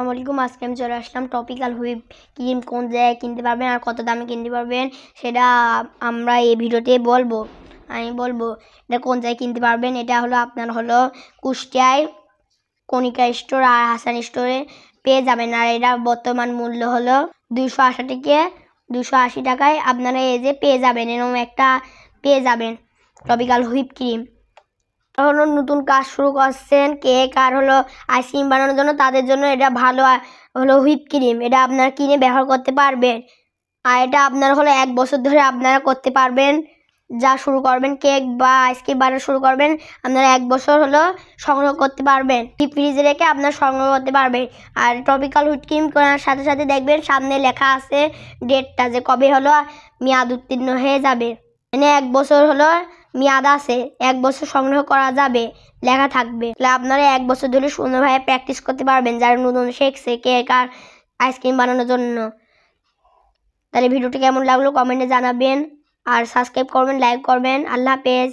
আসসালামু আলাইকুম। আজকে আমি চলে আসলাম টপিক্যাল হুইপ ক্রিম কোন জায়গায় কিনতে পারবেন আর কত দামে কিনতে পারবেন সেটা আমরা এই ভিডিওতে বলব। আমি বলব এটা কোন জায়গায় কিনতে পারবেন? এটা হলো আপনার হলো কুষ্টিয়ায় কণিকা স্টোর আর হাসান স্টোরে পেয়ে যাবেন। আর এটা বর্তমান মূল্য হলো দুশো আশি থেকে দুশো আশি টাকায় আপনারা এই যে পেয়ে যাবেন। এরকম একটা পেয়ে যাবেন টপিক্যাল হুইপ ক্রিম হলো নতুন কাজ শুরু করছেন কেক আর হলো আইসক্রিম বানানোর জন্য, তাদের জন্য এটা ভালো হলো হুইপ ক্রিম, এটা আপনারা কিনে ব্যবহার করতে পারবেন। আর এটা আপনার হলো এক বছর ধরে আপনারা করতে পারবেন, যা শুরু করবেন, কেক বা আইসক্রিম বানানো শুরু করবেন, আপনারা এক বছর হলো সংগ্রহ করতে পারবেন। ডিপ ফ্রিজে রেখে আপনারা সংগ্রহ করতে পারবেন। আর টপিক্যাল হুইপ ক্রিম করার সাথে সাথে দেখবেন সামনে লেখা আছে ডেটটা যে কবে হলো, মেয়াদ উত্তীর্ণ হয়ে যাবে। মানে এক বছর হলো মেয়াদ আছে, এক বছর সংগ্রহ করা যাবে, লেখা থাকবে। তাহলে আপনারা এক বছর ধরে সুন্দরভাবে প্র্যাকটিস করতে পারবেন যারা নতুন শেখছে কেক আর আইসক্রিম বানানোর জন্য। তাহলে ভিডিওটি কেমন লাগল কমেন্টে জানাবেন। আর সাবস্ক্রাইব করবেন লাইক করবেন। আল্লাহ হাফেজ।